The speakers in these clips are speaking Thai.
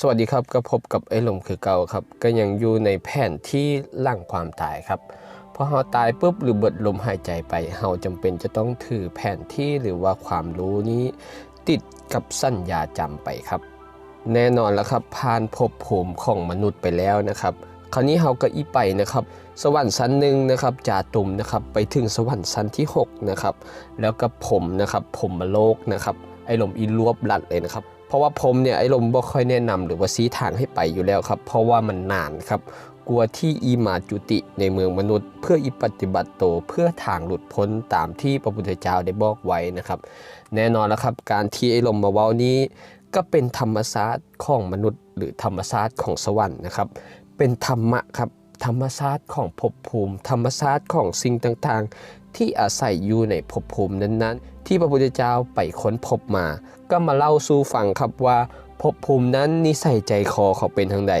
สวัสดีครับก็พบกับไอ้ลมคือเก่าครับ ก็ยังอยู่ในแผนที่ลั่งความตายครับพอเราตายปุ๊บหรือเบิดลมหายใจไปเราจำเป็นจะต้องถือแผนที่หรือว่าความรู้นี้ ติดกับสัญญาจำไปครับ แน่นอนแล้วครับผ่านภพภูมิของมนุษย์ไปแล้วนะครับคราวนี้เราก็อีไปนะครับ สวรรค์ชั้นหนึ่งนะครับจ่าตุ่มนะครับไปถึงสวรรค์ชั้นที่หกนะครับแล้วก็ผมนะครับผมมโลกนะครับไอ้ลมอีรวบลัดเลยนะครับ ราะว่าผมเนี่ยไอ้ลมบ่ค่อยแนะนำหรือว่าชี้ทางให้ไปอยู่แล้วครับ เพราะว่ามันนานครับ กลัวที่อีมาจุติในเมืองมนุษย์ เพื่ออีปฏิบัติโตเพื่อทางหลุดพ้นตามที่พระพุทธเจ้าได้บอกไว้นะครับ แน่นอนแล้วครับ การที่ไอ้ลมมาเว้านี้ ก็เป็นธรรมศาสตร์ของมนุษย์ หรือธรรมศาสตร์ของสวรรค์นะครับ เป็นธรรมะครับ ธรรมศาตร์ของภพภูมิ ธรรมศาตร์ของสิ่งต่างๆ ที่อาศัยอยู่ในภพภูมินั้นๆ ที่พระพุทธเจ้าไปค้นพบมา ก็มาเล่าสู่ฟังครับว่าภพภูมินั้นนิสัยใจคอเขาเป็นทางใด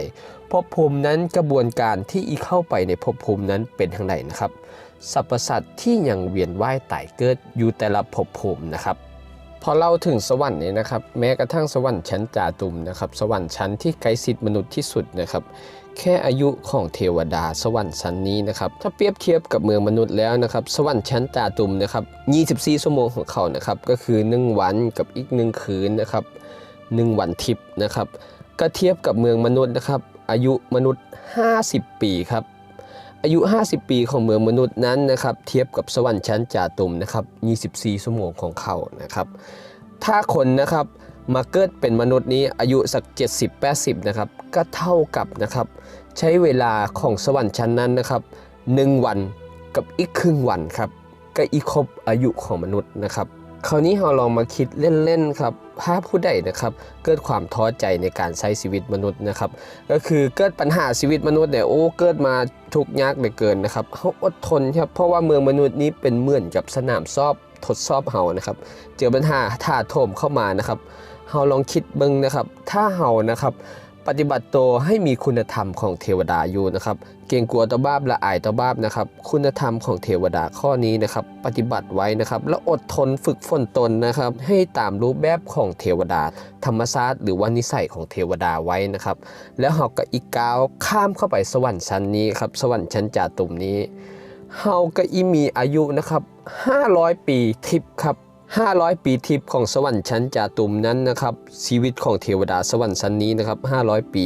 ภพภูมินั้นกระบวนการที่อีเข้าไปในภพภูมินั้นเป็นทางใดนะครับสรรพสัตว์ที่ยังเวียนว่ายตายเกิดอยู่แต่ละภพภูมินะครับพอเล่าถึงสวรรค์เนี่ยนะครับ แม้กระทั่งสวรรค์ชั้นจาตุมนะครับ สวรรค์ชั้นที่ไกลสิทธิ์มนุษย์ที่สุดนะครับ แค่อายุของเทวดาสวรรค์ชั้นนี้นะครับถ้าเปรียบเทียบกับเมืองมนุษย์แล้วนะครับสวรรค์ชั้นจาตุมนะครับ24 ชั่วโมงของเขานะครับก็คือ 1 วันกับอีก 1 คืนนะครับ1วันทิพย์นะครับก็เทียบกับเมืองมนุษย์นะครับอายุมนุษย์ 50 ปีครับอายุ 50 ปีของเมืองมนุษย์นั้นนะครับเทียบกับสวรรค์ชั้นจาตุมนะครับ24 ชั่วโมงของเขานะครับถ้าคนนะครับ มาเกิดเป็นมนุษย์นี้อายุสัก 70-80 นะครับ ก็เท่ากับนะครับ ใช้เวลาของสวรรค์ชั้นนั้นนะครับ 1 วันกับอีกครึ่งวันครับ ก็อีกครบอายุของมนุษย์นะครับ คราวนี้เราลองมาคิดเล่นๆครับถ้าผู้ใดนะครับ เกิดความท้อใจในการใช้ชีวิตมนุษย์นะครับ ก็คือเกิดปัญหาชีวิตมนุษย์เนี่ยโอ้เกิดมาทุกยากเหลือเกินนะครับเขาอดทนครับเพราะว่าเมืองมนุษย์นี้เป็นเหมือนกับสนามสอบทดสอบเฮานะครับ เจอปัญหาถาโถมเข้ามานะครับ เฮาลองคิดเบิ่งนะครับ ถ้าเฮานะครับ ปฏิบัติตัวให้มีคุณธรรมของเทวดาอยู่นะครับ เกรงกลัวต่อบาปละอายต่อบาปนะครับ คุณธรรมของเทวดาข้อนี้นะครับ ปฏิบัติไว้นะครับ แล้วอดทนฝึกฝนตนนะครับ ให้ตามรูปแบบของเทวดา ธรรมชาติหรือว่านิสัยของเทวดาไว้นะครับ แล้วเฮาก็อีกก้าวข้ามเข้าไปสวรรค์ชั้นนี้ครับ สวรรค์ชั้นจาตุมนี้เฮาก็อีมีอายุนะครับ 500 ปีทิพย์ครับ 500 ปีทิพย์ของสวรรค์ชั้นจาตุมนั้นนะครับชีวิตของเทวดาสวรรค์ชั้นนี้นะครับ500 ปี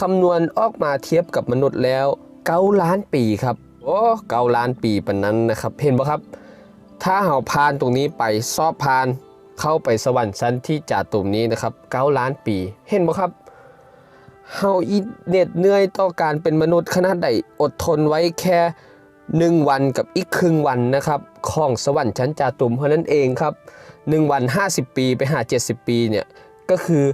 คำนวณออกมาเทียบกับมนุษย์แล้ว9ล้านปีครับโอ้9ล้านปีปานนั้นนะครับเห็นบ่ครับ ถ้าเฮาผ่านตรงนี้ไปสอบผ่านเข้าไปสวรรค์ชั้นที่จาตุมนี้นะครับ9ล้านปี เห็นบ่ครับเฮาอีเน็ดเหนื่อยต่อการเป็นมนุษย์ขนาดใดอดทนไว้แค่ 1 วันกับอีกครึ่งวันนะครับของสวรรค์ชั้นจาตุมเท่านั้นเองครับ 1 วัน 50 ปีไปหา 70 ปีเนี่ยก็คือ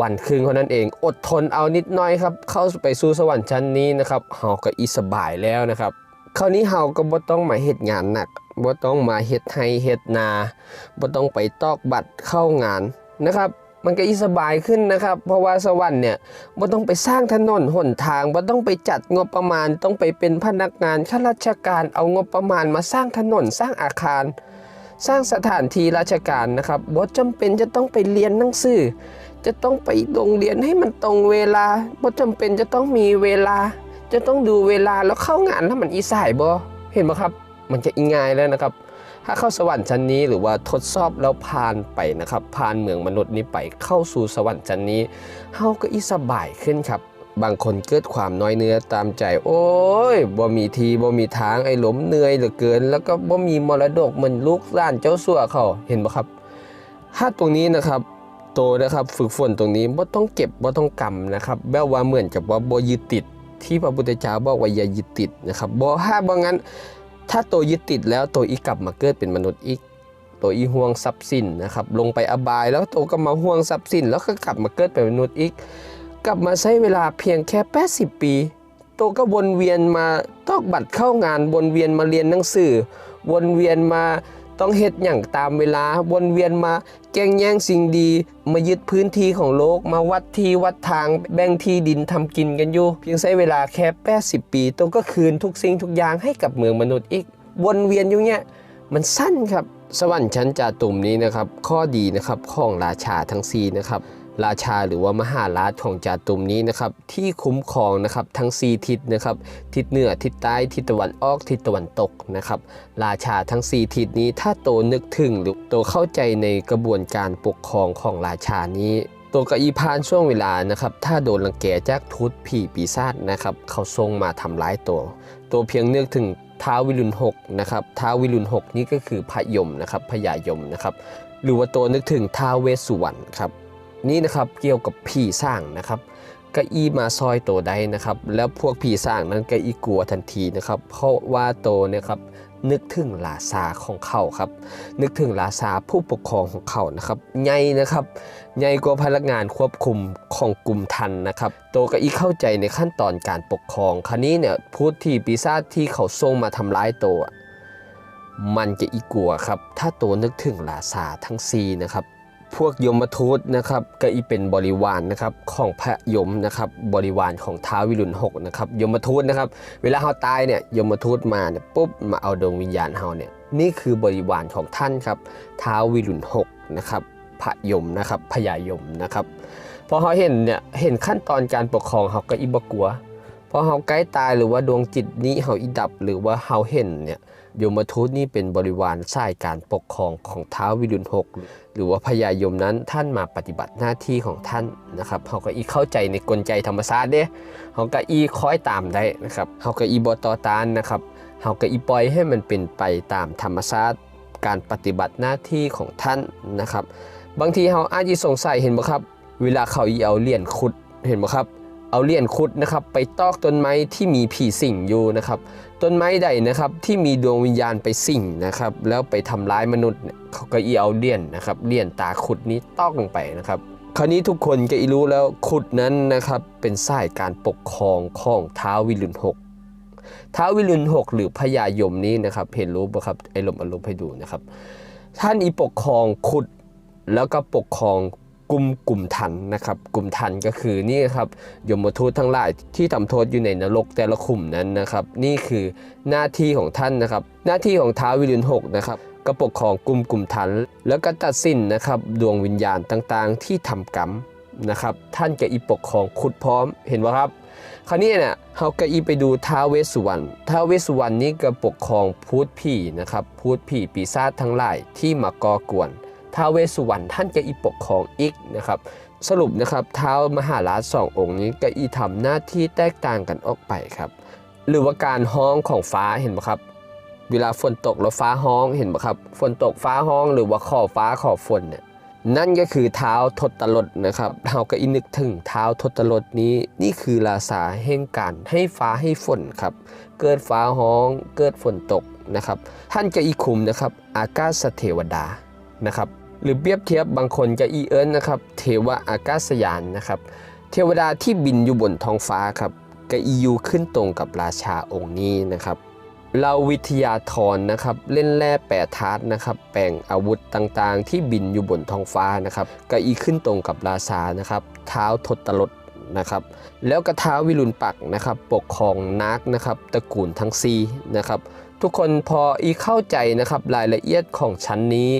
วันครึ่งเท่านั้นเอง อดทนเอานิดน้อยครับเข้าไปสู่สวรรค์ชั้นนี้นะครับเฮาก็อีสบายแล้วนะครับคราวนี้เฮาก็บ่ต้องมาเฮ็ดงานหนักบ่ต้องมาเฮ็ดไห้เฮ็ดนาบ่ต้องไปตอกบัตรเข้างานนะครับ มันก็อีสบายขึ้นนะครับ เพราะว่าสวรรค์เนี่ยบ่ต้องไปสร้างถนนหนทางบ่ต้องไปจัดงบประมาณ ต้องไปเป็นพนักงานข้าราชการเอางบประมาณมาสร้างถนนสร้างอาคาร สร้างสถานที่ราชการนะครับบ่จำเป็นจะต้องไปเรียนหนังสือ จะต้องไปโรงเรียนให้มันตรงเวลาบ่จำเป็นจะต้องมีเวลา จะต้องดูเวลาแล้วเข้างานแล้วมันอีสายบ่เห็นไหมครับ มันจะอีง่ายแล้วนะครับ ถ้าเข้าสวรรค์ชั้นนี้หรือว่าทดสอบแล้วผ่านไปนะครับ ผ่านเมืองมนุษย์นี้ไปเข้าสู่สวรรค์ชั้นนี้เฮาก็อีสบายขึ้นครับ บางคนเกิดความน้อยเนื้อตามใจ โอ้ยบ่มีทีบ่มีทางไอ้หลมเหนื่อยเหลือเกิน แล้วก็บ่มีมรดกเหมือนลูกหลานเจ้าสัวเขาเห็นบ่ครับ ถ้าตรงนี้นะครับโตนะครับฝึกฝนตรงนี้บ่ต้องเก็บบ่ต้องกำนะครับแบบว่าเหมือนกับว่าบ่ยึดติดที่พระพุทธเจ้าบอกว่าอย่ายึดติดนะครับบ่ถ้าบ่งั้น ถ้าตัวยึดติดแล้วตัวอีกลับมาเกิดเป็นมนุษย์อีก ตัวอีห่วงทรัพย์สินนะครับลงไปอบายแล้วตัวก็มาห่วงทรัพย์สิน แล้วก็กลับมาเกิดเป็นมนุษย์อีก กลับมาใช้เวลาเพียงแค่ 80 ปี ตัวก็วนเวียนมาตอกบัตรเข้างานวนเวียนมาเรียนหนังสือ วนเวียนมา ต้องเฮ็ดอย่างตามเวลาวนเวียนมา แก่งแย่งสิ่งดี มายึดพื้นที่ของโลก มาวัดที่วัดทางแบ่งที่ดินทำกินกันอยู่ เพียงใช้เวลาแค่ 80 ปีตรงก็คืนทุกสิ่งทุกอย่างให้กับเมืองมนุษย์อีก วนเวียนอยู่เนี้ยมันสั้นครับ สวรรค์ชั้นจาตุมนี้นะครับ ข้อดีนะครับของราชาทั้งสี่นะครับ ราชาหรือว่ามหาราชของจาตุมนี้นะครับที่คุ้มครองนะครับทั้ง 4 ทิศนะครับทิศเหนือทิศใต้ทิศตะวันออกทิศตะวันตกนะครับราชาทั้ง 4 ทิศนี้ถ้าโตนึกถึงหรือโตเข้าใจในกระบวนการปกครองของราชานี้ตัวกอีพานช่วงเวลานะครับ ถ้าโดนรังแกจากทูตผีปีศาจนะครับ เขาทรงมาทำร้ายตัว ตัวเพียงนึกถึงท้าววิรุณหกนะครับท้าววิรุณหกนี่ก็คือพระยมนะครับพญายมนะครับ หรือว่าตัวนึกถึงท้าเวสสุวรรณครับ นี่นะครับเกี่ยวกับผีสร้างนะครับก็อีมาซอยโตได้นะครับ แล้วพวกผีสร้างนั้นก็อีกลัวทันทีนะครับ เพราะว่าโตเนี่ยครับนึกถึงลาซาของเขาครับ นึกถึงลาซาผู้ปกครองของเขานะครับใหญ่นะครับใหญ่กว่าพนักงานควบคุมของกลุ่มทันนะครับ โตก็อีเข้าใจในขั้นตอนการปกครองคราวนี้เนี่ยพูดที่ปีศาจที่เขาส่งมาทำร้ายโตมันจะอีกลัวครับ ถ้าโตนึกถึงลาซาทั้งซีนะครับ พวกยมทูตนะครับก็อีเป็นบริวารนะครับของพระยมนะครับบริวารของท้าววิรุณหกนะครับยมทูตนะครับเวลาเราตายเนี่ยยมทูตมาเนี่ยปุ๊บมาเอาดวงวิญญาณเราเนี่ยนี่คือบริวารของท่านครับท้าววิรุณหกนะครับพระยมนะครับพญายมนะครับพอเขาเห็นเนี่ยเห็นขั้นตอนการปกครองเขาก็อิบกลัวพอเขาใกล้ตายหรือว่าดวงจิตนี้เขาอิดับหรือว่าเขาเห็นเนี่ย ยมทูตนี่เป็นบริวารสายการปกครองของท้าววิรุณหกหรือว่าพญายมนั้นท่านมาปฏิบัติหน้าที่ของท่านนะครับเขาก็อีเข้าใจในกลไกธรรมชาติเด้เขาก็อีคอยตามได้นะครับเขาก็อีบอตอตานนะครับเขาก็อีปล่อยให้มันเป็นไปตามธรรมชาติการปฏิบัติหน้าที่ของท่านนะครับ บางทีเขาอาจจะสงสัยเห็นบ่ครับ เวลาเขาอีเอาเหรียญขุดเห็นบ่ครับ เอาเหรียญขุดนะครับไปตอกต้นไม้ที่มีผีสิงอยู่นะครับ ต้นไม้ใดนะครับที่มีดวงวิญญาณไปสิงนะครับ แล้วไปทำร้ายมนุษย์เนี่ยเขาก็อีเอาเลี่ยนนะครับเลี่ยนตาขุดนี้ตอกลงไปนะครับ คราวนี้ทุกคนก็อีรู้แล้วขุดนั้นนะครับเป็นสายการปกครองของท้าววิรุณหกท้าววิรุณหกหรือพญายมนี้นะครับ เห็นรู้ปะครับไอ้ลมอารมณ์ให้ดูนะครับ ท่านอีปกครองขุดแล้วก็ปกครอง กลุ่มกลุ่มทันนะครับ กลุ่มทันก็คือนี่ครับยมทูตทั้งหลายที่ทำโทษอยู่ในนรกแต่ละขุมนั้นนะครับ นี่คือหน้าที่ของท่านนะครับ หน้าที่ของท้าววิรุณหกนะครับก็ปกครองกลุ่มกลุ่มทัน แล้วก็ตัดสินนะครับดวงวิญญาณต่างๆ ที่ทำกรรมนะครับท่านจะอีปกครองขุดพร้อมเห็นไหมครับ คราวนี้เนี่ยเขาก็อีไปดูท้าวเวสสุวรรณท้าวเวสสุวรรณนี้ก็ปกครองพูดผีนะครับพูดผีปีศาจทั้งหลายที่มาก่อกวน ท้าวเวสสุวรรณท่านก็อีปกครองอีกนะครับ สรุปนะครับท้าวมหาราชสององค์นี้ก็อีทำหน้าที่แตกต่างกันออกไปครับ หรือว่าการฮ้องของฟ้าเห็นไหมครับ เวลาฝนตกแล้วฟ้าฮ้องเห็นไหมครับ ฝนตกฟ้าฮ้องหรือว่าขอบฟ้าขอบฝนเนี่ยนั่นก็คือเท้าทศลดนะครับเราก็อินึกถึงเท้าทศลดนี้นี่คือราษาแห่งการให้ฟ้าให้ฝนครับ เกิดฟ้าฮ้องเกิดฝนตกนะครับ ท่านก็อีคุมนะครับ อากาศเทวดานะครับ หรือเปรียบเทียบบางคนจะอีเอิญนะครับเทวอากาศยานนะครับเทวดาที่บินอยู่บนท้องฟ้าครับก็อียูขึ้นตรงกับราชาองค์นี้นะครับเราวิทยาธรนะครับเล่นแร่แปรธาตุนะครับแปลงอาวุธต่างๆ ที่บินอยู่บนท้องฟ้านะครับก็อีขึ้นตรงกับราชานะครับเท้าทศลดนะครับแล้วก็เท้าวิรุณปักนะครับปกครองนาคนะครับตระกูลทั้งซีนะครับทุกคนพออีเข้าใจนะครับรายละเอียดของชั้นนี้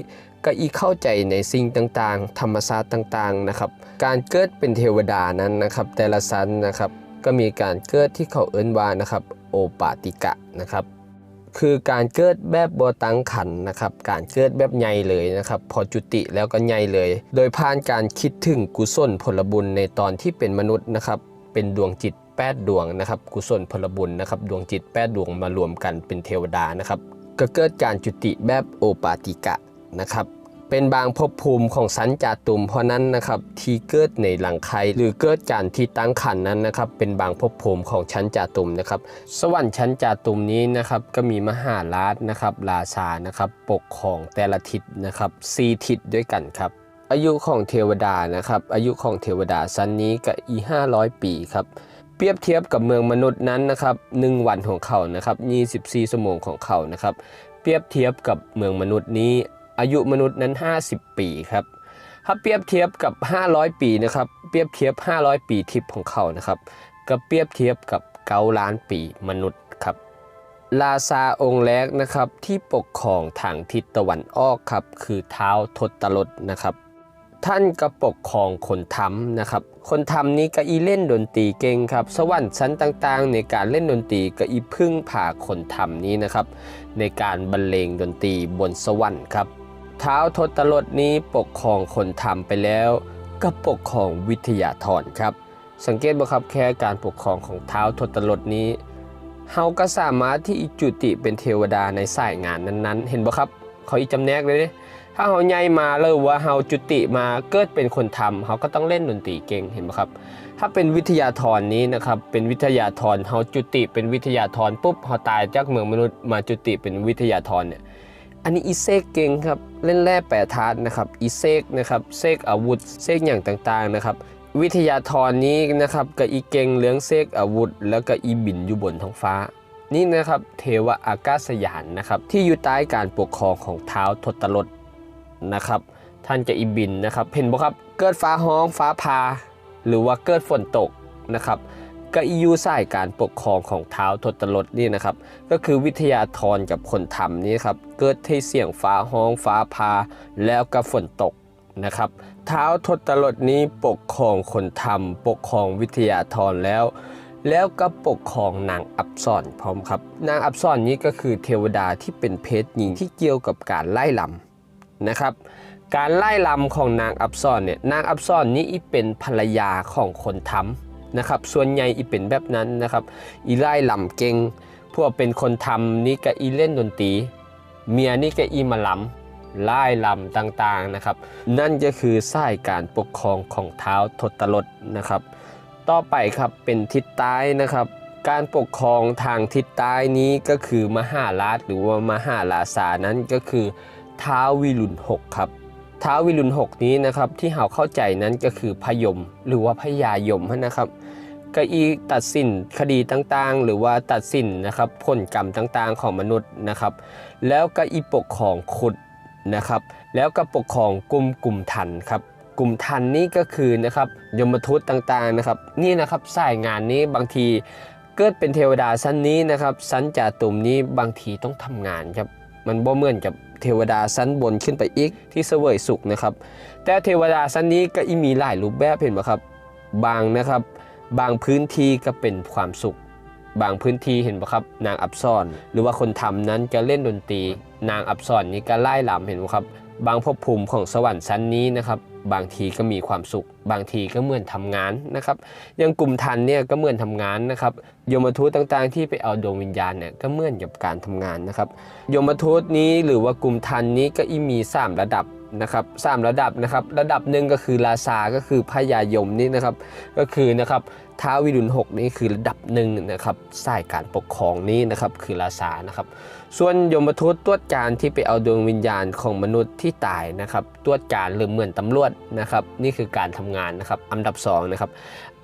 ก็อีเข้าใจในสิ่งต่างๆ ธรรมศาสตร์ต่างๆนะครับ การเกิดเป็นเทวดานั้นนะครับ แต่ละชั้นนะครับ ก็มีการเกิดที่เขาเอิ้นว่านะครับ โอปาติกะนะครับ คือการเกิดแบบบตังขันนะครับ การเกิดแบบใหญ่เลยนะครับ พอจุติแล้วก็ใหญ่เลย โดยผ่านการคิดถึงกุศลผลบุญในตอนที่เป็นมนุษย์นะครับ เป็นดวงจิต8ดวงนะครับ กุศลผลบุญนะครับ ดวงจิต8ดวงมารวมกันเป็นเทวดานะครับ ก็เกิดการจุติแบบโอปาติกะ นะครับ เป็นบางภพภูมิของสันจาตุมเพราะนั้นนะครับที่เกิดในหลังไข่หรือเกิดการที่ตั้งขันนั้นนะครับ เป็นบางภพภูมิของชั้นจาตุมนะครับ สวรรค์ชั้นจาตุมนี้นะครับก็มีมหาราชนะครับราชานะครับปกครองแต่ละทิศนะครับสี่ทิศด้วยกันครับอายุของเทวดานะครับ อายุของเทวดาชั้นนี้ก็อี500 ปีครับ เปรียบเทียบกับเมืองมนุษย์นั้นนะครับหนึ่งวันของเขานะครับ24ชั่วโมงของเขานะครับ เปรียบเทียบกับเมืองมนุษย์นี้ อายุมนุษย์นั้น 50 ปีครับถ้าเปรียบเทียบกับ 500 ปีนะครับเปรียบเทียบ 500 ปีทิพย์ของเขานะครับก็เปรียบเทียบกับเกาล้านปีมนุษย์ครับลาซาองค์แรกนะครับที่ปกครองทางทิศตะวันออกครับคือเท้าทศลดนะครับท่านก็ปกครองคนทำนะครับ คนทำนี้ก็อีเล่นดนตรีเก่งครับ สวรรค์ชั้นต่างๆ ในการเล่นดนตรีก็อีพึ่งผ่าคนทำนี้นะครับ ในการบรรเลงดนตรีบนสวรรค์ครับ ท้าวทศรถนี้ปกครองคนทำไปแล้วก็ปกครองวิทยาธรครับ สังเกตบ่ครับแค่การปกครองของเท้าวทศรถนี้เฮาก็สามารถที่อิจุติเป็นเทวดาในสายงานนั้นๆ เห็นบ่ครับเขาอีจำแนกเลยเด้ถ้าเฮาใหญ่มาเลยว่าเฮาจุติมาเกิดเป็นคนทำเฮาก็ต้องเล่นดนตรีเก่งเห็นบ่ครับ ถ้าเป็นวิทยาธรนี้นะครับเป็นวิทยาธรเฮาจุติเป็นวิทยาธรปุ๊บเฮาตายจากเมืองมนุษย์มาจุติเป็นวิทยาธรเนี่ย อันนี้อีเซกเก่งครับ เล่นแร่แปรธาตุนะครับ อีเซกนะครับ เซกอาวุธ เซกอย่างต่างๆนะครับ วิทยาธรนี้นะครับกับอีเก่งเรื่องเซกอาวุธ แล้วก็อีบินอยู่บนท้องฟ้า นี่นะครับเทวอากาศยานนะครับที่อยู่ใต้การปกครองของเท้าทศรถนะครับ ท่านจะอีบินนะครับ เห็นบ่ครับ เกิดฟ้าห้องฟ้าพา หรือว่าเกิดฝนตกนะครับ ก็อียูสายการปกครองของเท้าทศรถนี่นะครับ ก็คือวิทยาธรกับคนทำนี่ครับ เกิดที่เสียงฟ้าห้องฟ้าพาแล้วก็ฝนตกนะครับ เท้าทศรถนี้ปกครองคนทำปกครองวิทยาธรแล้ว แล้วก็ปกครองนางอับซอนพร้อมครับ นางอับซอนนี้ก็คือเทวดาที่เป็นเพศหญิงที่เกี่ยวกับการไล่ลำนะครับการไล่ลำของนางอับซอนเนี่ยนางอับซอนนี้เป็นภรรยาของคนทำ นะครับ ส่วนใหญ่อีเป็นแบบนั้นนะครับ อีไล่ลำเก่งพวกเป็นคนทำนี่ก็อีเล่นดนตรี เมียนี่ก็อีมาลำไล่ลำต่างๆนะครับ นั่นก็คือสายการปกครองของเท้าทศรถนะครับ ต่อไปครับเป็นทิศใต้นะครับการปกครองทางทิศใต้นี้ก็คือมหาราชหรือว่ามหาลาสานั้นก็คือท้าววิรุณหกครับท้าววิรุณหกนี้นะครับที่เราเข้าใจนั้นก็คือพยมหรือว่าพญายมนะครับ ก็อีตัดสินคดีต่างๆ หรือว่าตัดสินนะครับผลกรรมต่างๆ ของมนุษย์นะครับ แล้วก็อีปกครองขุดนะครับ แล้วก็ปกครองกลุ่มกลุ่มทันครับกลุ่มทันนี่ก็คือนะครับยมทูตต่างๆนะครับ นี่นะครับสายงานนี้บางทีเกิดเป็นเทวดาชั้นนี้นะครับชั้นจาตุ่มนี้บางทีต้องทำงานครับมันบ่เหมือนกับเทวดาชั้นบนขึ้นไปอีกที่เสวยสุขนะครับ แต่เทวดาชั้นนี้ก็อีมีหลายรูปแบบเห็นไหมครับ บางนะครับ บางพื้นที่ก็เป็นความสุข บางพื้นที่เห็นไหมครับ นางอับซ่อน หรือว่าคนทำนั้นจะเล่นดนตรี นางอับซ่อนนี้ก็ไล่ลำเห็นไหมครับ บางภพภูมิของสวรรค์ชั้นนี้นะครับ บางทีก็มีความสุข บางทีก็เหมือนทำงานนะครับย่างกลุ่มทันเนี่ยก็เหมือนทำงานนะครับยมทูตต่างๆ ที่ไปเอาดวงวิญญาณเนี่ยก็เหมือนกับการทำงานนะครับ ยมทูตนี้หรือว่ากลุ่มทันนี้ก็อีมี 3 ระดับ นะครับสามระดับนะครับระดับหนึ่งก็คือราชาก็คือพญายมนี่นะครับก็คือนะครับท้าววิรุณหกนี่คือระดับหนึ่งนะครับสายการปกครองนี้นะครับคือราชานะครับส่วนยมทูตตรวจการที่ไปเอาดวงวิญญาณของมนุษย์ที่ตายนะครับตรวจการหรือเหมือนตำรวจนะครับนี่คือการทำงานนะครับอันดับสองนะครับ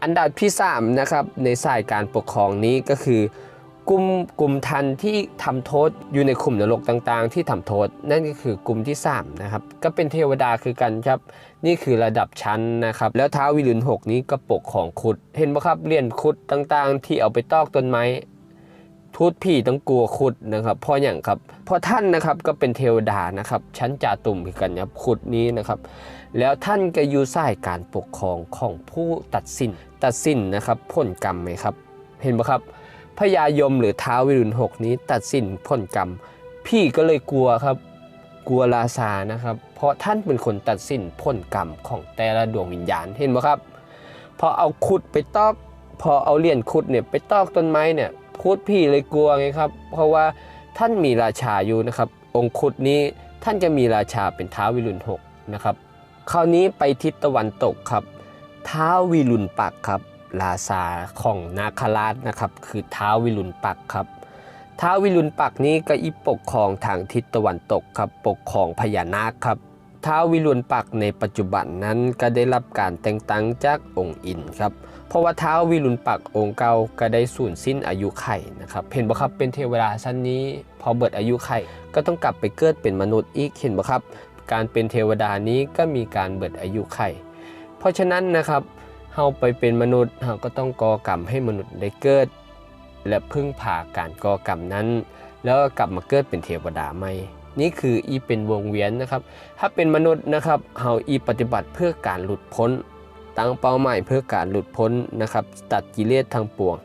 อันดับที่สามนะครับในสายการปกครองนี้ก็คือ กลุ่มกลุ่มทันที่ทำโทษอยู่ในขุมนรกต่างๆ ที่ทำโทษนั่นก็คือกลุ่มที่สามนะครับก็เป็นเทวดาคือกันครับ นี่คือระดับชั้นนะครับแล้วท้าววิรุณหกนี้ก็ปกของขุด เห็นไหมครับเรียญขุดต่างๆ ที่เอาไปตอกต้นไม้ทูตผีต้องกลัวขุดนะครับเพราะอย่างครับเพราะท่านนะครับก็เป็นเทวดานะครับชั้นจาตุ่มคือกันครับขุดนี้นะครับ แล้วท่านก็อยู่สายการปกครองของผู้ตัดสินตัดสินนะครับผลกรรมไหมครับ เห็นไหมครับ พญายมหรือท้าววิรุณหกนี้ตัดสินผลกรรม พี่ก็เลยกลัวครับ กลัวราชานะครับ เพราะท่านเป็นคนตัดสินผลกรรมของแต่ละดวงวิญญาณเห็นไหมครับ พอเอาขุดไปตอก พอเอาเหรียญขุดเนี่ยไปตอกต้นไม้เนี่ยพูดพี่เลยกลัวไงครับ เพราะว่าท่านมีราชาอยู่นะครับ องค์ขุดนี้ท่านจะมีราชาเป็นท้าววิรุณหกนะครับ คราวนี้ไปทิศตะวันตกครับ ท้าววิรุณปักครับ ราชาของนาคราชนะครับคือท้าววิรุณปักครับท้าววิรุณปักนี้ก็อีปกครองทางทิศตะวันตกครับปกครองพญานาคครับท้าววิรุณปักในปัจจุบันนั้นก็ได้รับการแต่งตั้งจากองค์อินครับเพราะว่าท้าววิรุณปักองค์เก่าก็ได้สูญสิ้นอายุไขนะครับเห็นบ่ครับเป็นเทวดาชั้นนี้ พอเบิดอายุไขก็ต้องกลับไปเกิดเป็นมนุษย์อีกเห็นบ่ครับ การเป็นเทวดานี้ก็มีการเบิดอายุไขเพราะฉะนั้นนะครับ เฮาไปเป็นมนุษย์เฮาก็ต้องก่อกรรมให้มนุษย์ได้เกิด และพึ่งพาการก่อกรรมนั้น แล้วกลับมาเกิดเป็นเทวดาใหม่นี่คืออีเป็นวงเวียนนะครับ ถ้าเป็นมนุษย์นะครับเฮาอีปฏิบัติเพื่อการหลุดพ้น ตั้งเป้าหมายเพื่อการหลุดพ้นนะครับ ตัดกิเลสทางปวง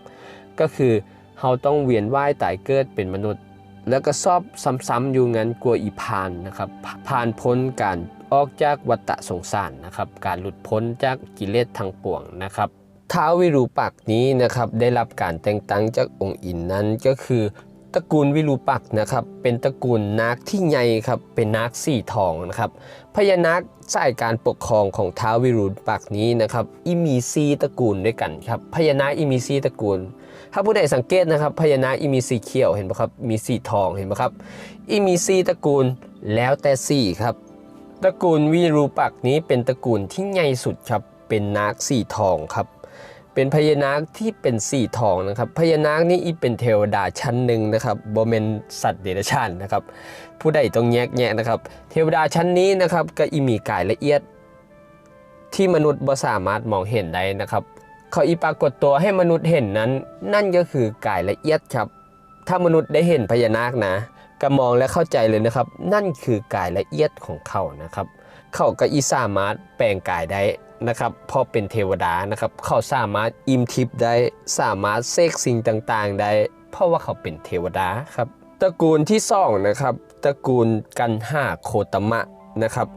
ก็คือเฮาต้องเวียนว่ายตายเกิดเป็นมนุษย์ แล้วก็ชอบซ้ำๆอยู่งั้นกลัวอีพานนะครับผ่านพ้นการออกจากวัฏสงสารนะครับ การหลุดพ้นจากกิเลสทางปวงนะครับท้าววิรูปักษ์นี้นะครับได้รับการแต่งตั้งจากองค์อินนั้นก็คือตระกูลวิรูปักษ์นะครับ เป็นตระกูลนาคที่ใหญ่ครับเป็นนาคสี่ทองนะครับพญานาคสายการปกครองของท้าววิรูปักษ์นี้นะครับอีมีซีตระกูลด้วยกันครับพญานาคอีมีซีตระกูล ถ้าผู้ใดสังเกตนะครับพญานาคอีมีสีเขียวเห็นไหมครับมีสีทองเห็นไหมครับอีมีซีตระกูลแล้วแต่สีครับตระกูลวิรูปักษ์นี้เป็นตระกูลที่ใหญ่สุดครับเป็นนาคสีทองครับเป็นพญานาคที่เป็นสีทองนะครับพญานาคนี่อีเป็นเทวดาชั้นหนึ่งนะครับบ่เมนสัตว์เดรัจฉานนะครับ ผู้ใดต้องแยกแยะนะครับ เทวดาชั้นนี้นะครับก็อีมีกายละเอียดที่มนุษย์บ่สามารถมองเห็นได้นะครับ เขาอีปรากฏตัวให้มนุษย์เห็นนั้น นั่นก็คือกายละเอียดครับ ถ้ามนุษย์ได้เห็นพญานาคนะก็มองและเข้าใจเลยนะครับ นั่นคือกายละเอียดของเขานะครับ เขาก็อีสามารถแปลงกายได้นะครับเพราะเป็นเทวดานะครับ เขาสามารถอิมทิพย์ได้สามารถเสกสิ่งต่างๆ ได้ เพราะว่าเขาเป็นเทวดาครับตระกูลที่สองนะครับตระกูลกันห้าโคตมะนะครับ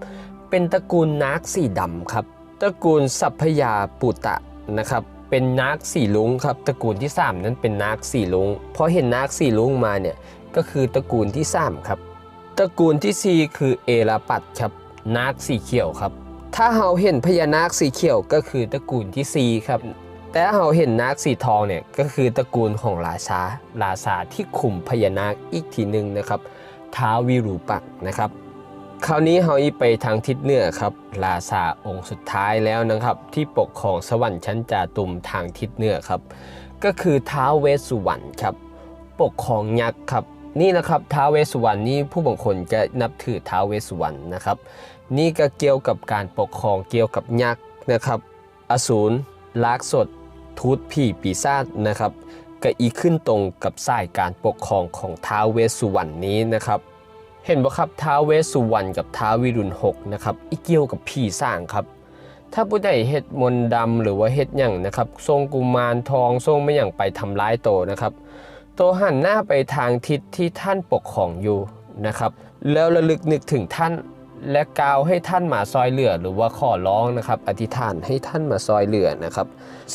เป็นตระกูลนาคสีดำครับตระกูลสัพพยาปุตะ นะครับเป็นนาคสี่ลุงครับตระกูลที่ 3 นั้นเป็นนาคสี่ลุงพอเห็นนาคสี่ลุงมาเนี่ยก็คือตระกูลที่ 3 ครับตระกูลทีสี่ 4 คือเอราปัดครับนาคสีเขียวครับ ถ้าเราเห็นพญานาคสีเขียวก็คือตระกูลที่4ครับแต่เราเห็นนาคสีทองเนี่ยก็คือตระกูลของราชาราชาที่คุมพญานาคอีกทีหนึ่งนะครับท้าววิรูปักนะครับ คราวนี้เฮาอีไปทางทิศเหนือครับราชาองค์สุดท้ายแล้วนะครับ ที่ปกครองสวรรค์ชั้นจาตุมทางทิศเหนือครับ ก็คือท้าวเวสสุวรรณครับ ปกครองยักษ์ครับ นี่นะครับท้าวเวสสุวรรณนี่ผู้บางคนจะนับถือท้าวเวสสุวรรณนะครับ นี่ก็เกี่ยวกับการปกครองเกี่ยวกับยักษ์นะครับอสูรลากสดทูตผีปีศาจนะครับก็อีขึ้นตรงกับสายการปกครองของท้าวเวสสุวรรณนี้นะครับ เห็นบ่ครับท้าวเวสสุวรรณกับท้าววิรุณหกนะครับอีเกี่ยวกับผีสร้างครับ ถ้าผู้ใดเฮ็ดมนต์ดำหรือว่าเฮ็ดหยังนะครับทรงกุมารทองทรงไม่หยังไปทำร้ายโตนะครับ โตหันหน้าไปทางทิศที่ท่านปกครองอยู่นะครับ แล้วระลึกนึกถึงท่านและกล่าวให้ท่านมาซอยเหลือหรือว่าขอร้องนะครับ อธิษฐานให้ท่านมาซอยเหลือนะครับ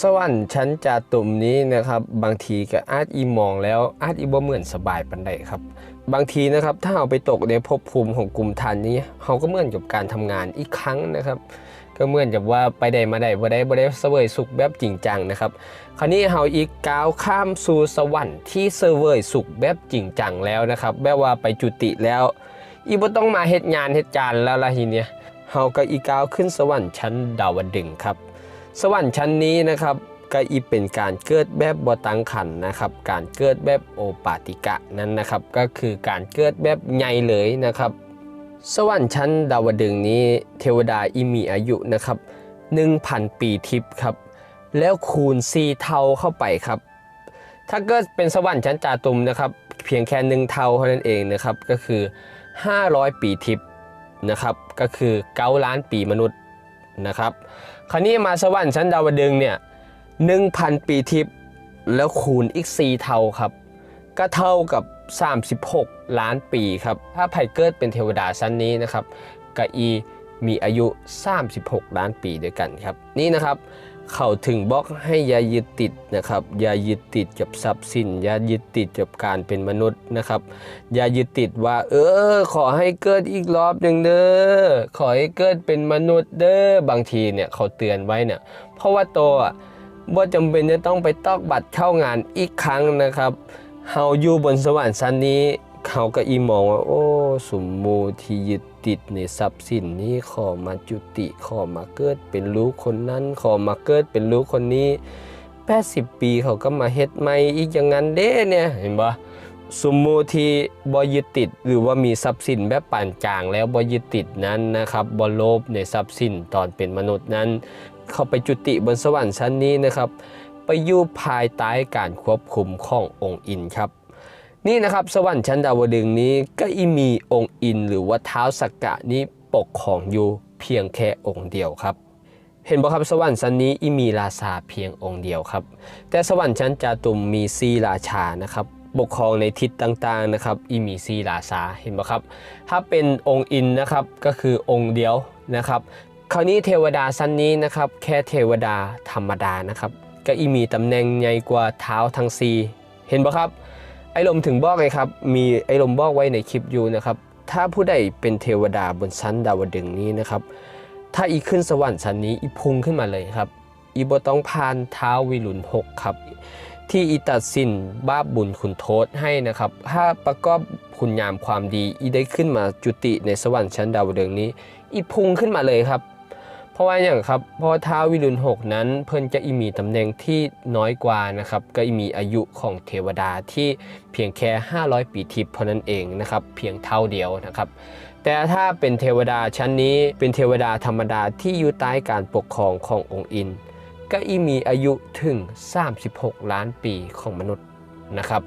สวรรค์ชั้นจาตุมนี้นะครับ บางทีก็อาจอีมองแล้วอาจอีบ่เหมือนสบายปันใดครับ บางทีนะครับถ้าเราไปตกในภพภูมิของกลุ่มทันนี้เขาก็เหมือนกับการทำงานอีกครั้งนะครับ ก็เหมือนกับว่าไปได้มาได้บ่ได้บ่ได้เสวยสุขแบบจริงจังนะครับ คราวนี้เฮาอีกก้าวข้ามสู่สวรรค์ที่เสวยสุขแบบจริงจังแล้วนะครับแบบว่าไปจุติแล้ว อีบ่ต้องมาเฮ็ดงานเฮ็ดการแล้วล่ะทีเนี้ยเฮาก็อีก้าวขึ้นสวรรค์ชั้นดาวดึงครับ สวรรค์ชั้นนี้นะครับ ก็อีเป็นการเกิดแบบบ่ตังขันนะครับ การเกิดแบบโอปาติกะนั้นนะครับ ก็คือการเกิดแบบใหญ่เลยนะครับ สวรรค์ชั้นดาวดึงนี้เทวดาอีมีอายุนะครับ 1,000 ปีทิพย์ครับ แล้วคูณ 4 เท่าเข้าไปครับ ถ้าเกิดเป็นสวรรค์ชั้นจาตุมนะครับ เพียงแค่หนึ่งเท่าเท่านั้นเองนะครับ ก็คือ 500 ปีทิพย์นะครับ ก็คือ 9 ล้านปีมนุษย์นะครับ คราวนี้มาสวรรค์ชั้นดาวดึงเนี่ย 1,000 ปีทิพย์แล้วคูณอีก 4 เท่าครับ ก็เท่ากับ 36 ล้านปีครับ ถ้าไผ่เกิดเป็นเทวดาชั้นนี้นะครับกะอีมีอายุ 36 ล้านปีด้วยกันครับ นี่นะครับ เขาถึงบอกให้ยายึดติดนะครับยายึดติดกับทรัพย์สินยายึดติดกับการเป็นมนุษย์นะครับยายึดติดว่า เออ ขอให้เกิดอีกรอบหนึ่งเด้อขอให้เกิดเป็นมนุษย์เด้อบางทีเนี่ยเขาเตือนไว้เนี่ยเพราะว่าโตอะ ว่าจำเป็นจะต้องไปตอกบัตรเข้างานอีกครั้งนะครับเฮาอยู่บนสวรรค์ชั้นนี้เขาก็อีมองว่า โอ้สมมูที่ยึดติดในทรัพย์สินนี้ขอมาจุติขอมาเกิดเป็นลูกคนนั้น ขอมาเกิดเป็นลูกคนนี้ 80 ปีเขาก็มาเฮ็ดใหม่อีกอย่างนั้นเด้เนี่ยเห็นบ่สมมูที่บ่ยึดติดหรือว่ามีทรัพย์สินแบบปานกลางแล้วบ่ยึดติดนั้นนะครับบ่โลภในทรัพย์สินตอนเป็นมนุษย์นั้น เขาไปจุติบนสวรรค์ชั้นนี้นะครับ ไปอยู่ภายใต้การควบคุมขององค์อินครับ นี่นะครับสวรรค์ชั้นดาวดึงนี้ก็อีมีองค์อิน หรือว่าเท้าสักกะนี้ปกครองอยู่เพียงแค่องค์เดียวครับ เห็นบ่ครับสวรรค์ชั้นนี้อีมีราชาเพียงองค์เดียวครับ แต่สวรรค์ชั้นจาตุมมีซีราชานะครับปกครองในทิศต่างๆนะครับอีมีซีราชาเห็นบ่ครับ ถ้าเป็นองค์อินนะครับก็คือองค์เดียวนะครับ คราวนี้เทวดาชั้นนี้นะครับ แค่เทวดาธรรมดานะครับ ก็อีมีตำแหน่งใหญ่กว่าเท้าทั้งซีเห็นบ่ครับ ไอ้ลมถึงบอกไงครับ มีไอ้ลมบอกไว้ในคลิปอยู่นะครับ ถ้าผู้ใดเป็นเทวดาบนชั้นดาวดึงนี้นะครับ ถ้าอีขึ้นสวรรค์ชั้นนี้อีพุ่งขึ้นมาเลยครับ อีบต้องผ่านเท้าวิรุณหกครับ ที่อีตัดสินบาปบุญคุณโทษให้นะครับ ถ้าประกอบคุณงามความดี อีได้ขึ้นมาจุติในสวรรค์ชั้นดาวดึงนี้ อีพุ่งขึ้นมาเลยครับ เพราะว่าอย่างครับเพราะท้าววิรุณหกนั้น เพิ่นจะอีมีตำแหน่งที่น้อยกว่านะครับก็อีมีอายุของเทวดาที่เพียงแค่ 500 ปีทิพย์เท่านั้นเองนะครับเพียงเท่าเดียวนะครับ แต่ถ้าเป็นเทวดาชั้นนี้เป็นเทวดาธรรมดาที่อยู่ใต้การปกครองขององค์อิน ก็อีมีอายุถึง 36 ล้านปีของมนุษย์นะครับ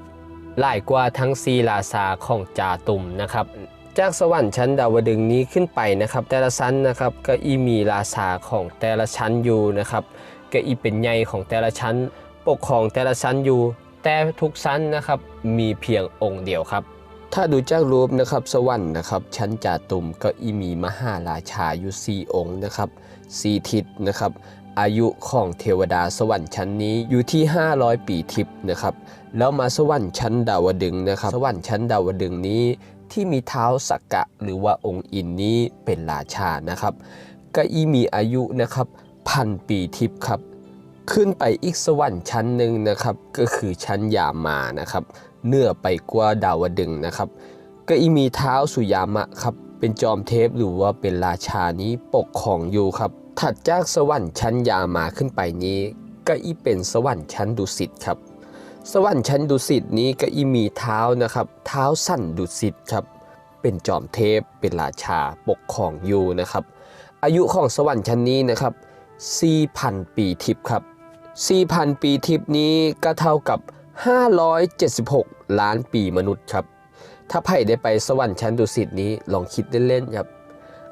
หลายกว่าทั้งซีลาซาของจาตุมนะครับ จากสวรรค์ชั้นดาวดึงนี้ขึ้นไปนะครับ แต่ละชั้นนะครับก็อีมีราชาของแต่ละชั้นอยู่นะครับก็อีเป็นใหญ่ของแต่ละชั้น ปกครองแต่ละชั้นอยู่ แต่ทุกชั้นนะครับมีเพียงองค์เดียวครับ ถ้าดูจากรูปนะครับสวรรค์นะครับชั้นจาตุมก็อีมีมหาราชาอยู่สี่องค์นะครับสี่ทิศนะครับอายุของเทวดาสวรรค์ชั้นนี้อยู่ที่ 500 ปีทิพย์นะครับ แล้วมาสวรรค์ชั้นดาวดึงนะครับ สวรรค์ชั้นดาวดึงนี้ ที่มีเท้าสักกะ หรือว่าองค์อินนี้เป็นราชานะครับก็อีมีอายุนะครับพันปีทิพย์ครับ ขึ้นไปอีกสวรรค์ชั้นหนึ่งนะครับ ก็คือชั้นยามานะครับเนื้อไปกว่าดาวดึงนะครับก็อีมีเท้าสุยามะครับเป็นจอมเทพหรือว่าเป็นราชานี้ปกครองอยู่ครับ ถัดจากสวรรค์ชั้นยามาขึ้นไปนี้ ก็อีเป็นสวรรค์ชั้นดุสิตครับ สวรรค์ชั้นดุสิตนี้ก็อีมีเท้านะครับเท้าสั้นดุสิตครับเป็นจอมเทพเป็นราชาปกครองอยู่นะครับ อายุของสวรรค์ชั้นนี้นะครับ 4,000 ปีทิพย์ครับ 4,000 ปีทิพย์นี้ก็เท่ากับ 576 ล้านปีมนุษย์ครับ ถ้าไผ่ได้ไปสวรรค์ชั้นดุสิตนี้ลองคิดเล่นๆครับ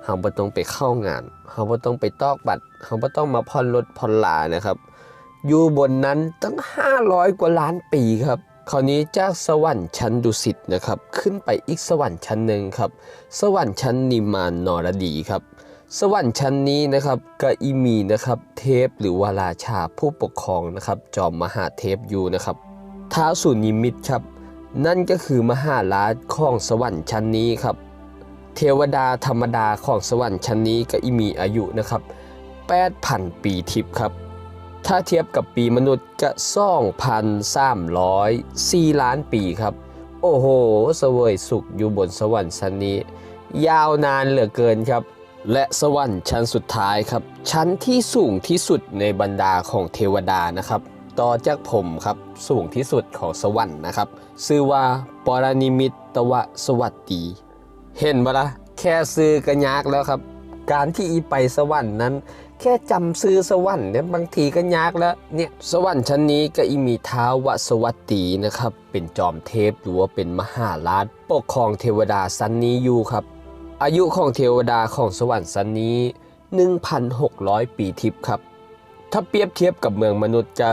เฮาบ่ต้องไปเข้างานเฮาบ่ต้องไปตอกบัตรเฮาบ่ต้องมาผ่อนรถผ่อนลานะครับ อยู่บนนั้นตั้ง 500 กว่าล้านปีครับคราวนี้จากสวรรค์ชั้นดุสิตนะครับ ขึ้นไปอีกสวรรค์ชั้นหนึ่งครับ สวรรค์ชั้นนิมานนรดีครับ สวรรค์ชั้นนี้นะครับก็อีมีนะครับเทพหรือวาราชาผู้ปกครองนะครับ จอมมหาเทพอยู่นะครับท้าสุนิมิตครับ นั่นก็คือมหาราชของสวรรค์ชั้นนี้ครับ เทวดาธรรมดาของสวรรค์ชั้นนี้ก็อีมีอายุนะครับ8,000 ปีทิพย์ครับ ถ้าเทียบกับปีมนุษย์ก็2,304ล้านปีครับ โอ้โหเสวยสุขอยู่บนสวรรค์ชั้นนี้ ยาวนานเหลือเกินครับ และสวรรค์ชั้นสุดท้ายครับ ชั้นที่สูงที่สุดในบรรดาของเทวดานะครับ ต่อจากผมครับสูงที่สุดของสวรรค์นะครับชื่อว่าปรนิมิตตวสวัสดี เห็นบ่ละแค่ซื้อก็ยากแล้วครับ การที่อีไปสวรรค์นั้น แค่จำซื้อสวรรค์เนี่ยบางทีก็ยากแล้วเนี่ยสวรรค์ชั้นนี้ก็อีมีท้าวสวัตตีนะครับ เป็นจอมเทพหรือว่าเป็นมหาราชปกครองเทวดาชั้นนี้อยู่ครับ อายุของเทวดาของสวรรค์ชั้นนี้ 1,600 ปีทิพย์ครับ ถ้าเปรียบเทียบกับเมืองมนุษย์จะ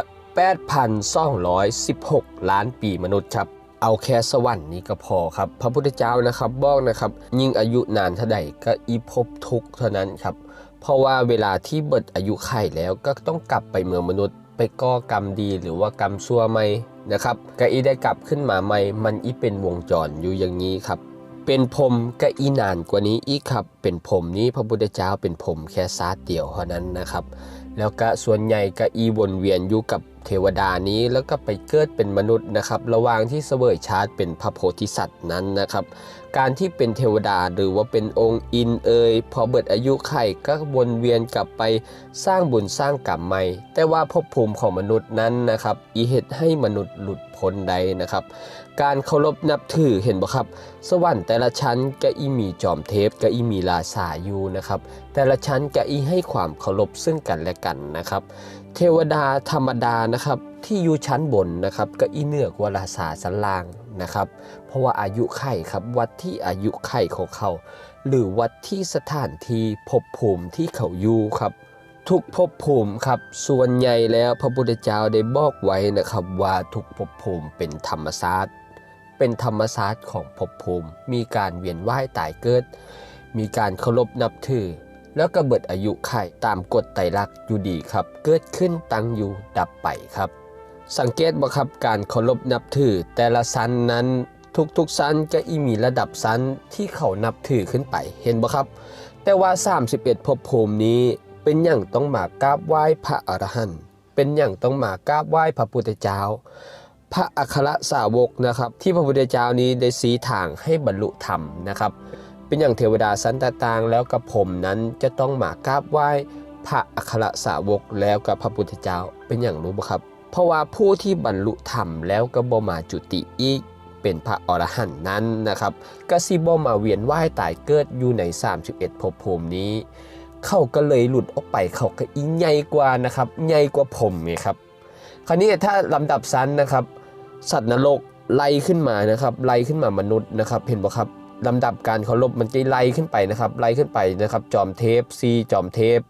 8,216 ล้านปีมนุษย์ครับเอาแค่สวรรค์นี้ก็พอครับ พระพุทธเจ้านะครับบอกนะครับ ยิ่งอายุนานเท่าใดก็อีภพทุกเท่านั้นครับ เพราะว่าเวลาที่เบิดอายุไขแล้วก็ต้องกลับไปเมืองมนุษย์ ไปก่อกรรมดีหรือว่ากรรมชั่วใหม่นะครับก็อีได้กลับขึ้นมาใหม่ มันอีเป็นวงจรอยู่อย่างนี้ครับ เป็นพรมก็อีนานกว่านี้อีกครับ เป็นพรมนี้พระพุทธเจ้าเป็นพรมแค่ซาเดียวเท่านั้นนะครับ แล้วก็ส่วนใหญ่ก็อีวนเวียนอยู่กับเทวดานี้แล้วก็ไปเกิดเป็นมนุษย์นะครับ ระหว่างที่เสวยชาติเป็นพระโพธิสัตว์นั้นนะครับ การที่เป็นเทวดาหรือว่าเป็นองค์อินเอยพอเบิดอายุไขก็วนเวียนกลับไปสร้างบุญสร้างกรรมใหม่ แต่ว่าภพภูมิของมนุษย์นั้นนะครับ อีเหตุให้มนุษย์หลุดพ้นใดนะครับ การเคารพนับถือเห็นบ่ครับ สวรรค์แต่ละชั้นก็อีมีจอมเทพก็อีมีราชาอยู่นะครับ แต่ละชั้นก็อีให้ความเคารพซึ่งกันและกันนะครับ เทวดาธรรมดานะครับที่อยู่ชั้นบนนะครับก็อีเหนือกว่าราษาสันล่างนะครับ ราะว่าอายุไข่ครับวัดที่อายุไข่ของเขา หรือวัดที่สถานที่ภพภูมิที่เขาอยู่ครับ ทุกภพภูมิครับ ส่วนใหญ่แล้วพระพุทธเจ้าได้บอกไว้นะครับว่าทุกภพภูมิเป็นธรรมศาสตร์เป็นธรรมศาสตร์ของภพภูมิ มีการเวียนว่ายตายเกิด มีการเคารพนับถือ แล้วก็เบิดอายุไข่ตามกฎไตรลักษณ์อยู่ดีครับ เกิดขึ้นตั้งอยู่ดับไปครับสังเกตบ่ครับการเคารพนับถือแต่ละชั้นนั้น ทุกๆชั้นก็อีมีระดับชั้นที่เขานับถือขึ้นไปเห็นบ่ครับ แต่ว่า 31ภพภูมินี้เป็นอย่างต้องมากราบไหว้พระอรหันต์เป็นอย่างต้องมากราบไหว้พระพุทธเจ้า พระอัครสาวกนะครับ ที่พระพุทธเจ้านี้ได้สีทางให้บรรลุธรรมนะครับ เป็นอย่างเทวดาสันตต่างแล้วกับผมนั้นจะต้องมากราบไหว้พระอัครสาวกแล้วกับพระพุทธเจ้าเป็นอย่างรู้บ่ครับ เพราะว่าผู้ที่บรรลุธรรมแล้วก็บ่มาจุติอีก เป็นพระอรหันต์นั้นนะครับก็สิบ่มาเวียนว่ายตายเกิดอยู่ใน 31ภพภูมินี้ เขาก็เลยหลุดออกไปเขาก็อีใหญ่กว่านะครับใหญ่กว่าผมไงครับคราวนี้ถ้าลำดับชั้นนะครับ สัตว์นรกไล่ขึ้นมานะครับไล่ขึ้นมามนุษย์นะครับเห็นบ่ครับลำดับการเคารพมันจะไล่ขึ้นไปนะครับไล่ขึ้นไปนะครับจอมเทพซีจอมเทพ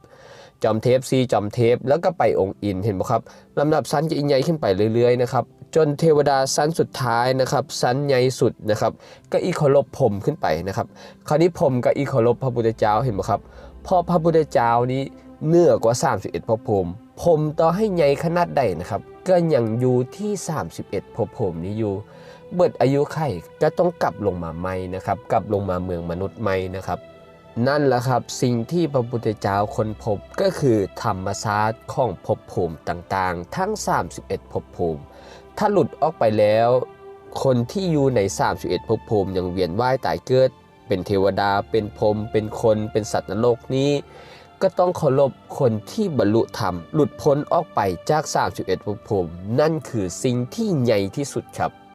จอมเทพซีจอมเทพแล้วก็ไปองค์อินเห็นบ่ครับลำดับชั้นจะยิ่งใหญ่ขึ้นไปเรื่อยๆนะครับ จนเทวดาชั้นสุดท้ายนะครับชั้นใหญ่สุดนะครับก็อีเคารพผมขึ้นไปนะครับ คราวนี้ผมกับอีเคารพพระพุทธเจ้าเห็นบ่ครับพอพระพุทธเจ้านี้เหนือกว่า 31พระพรหมผมต่อให้ใหญ่ขนาดใดนะครับ ก็ยังอยู่ที่ 31พระพรหมนี้อยู่ เบิดอายุไขก็ต้องกลับลงมาใหม่นะครับ กลับลงมาเมืองมนุษย์ใหม่นะครับนั่นแหละครับสิ่งที่พระพุทธเจ้าค้นพบก็คือธรรมศาสตร์ของภพภูมิต่างๆ ทั้ง 31ภพภูมิ ถ้าหลุดออกไปแล้ว คนที่อยู่ใน 31ภพภูมิยังเวียนว่ายตายเกิด เป็นเทวดา เป็นพรหมเป็นคน เป็นสัตว์นรกนี้ ก็ต้องเคารพคนที่บรรลุธรรม หลุดพ้นออกไปจาก 31ภพภูมิ นั่นคือสิ่งที่ใหญ่ที่สุดครับ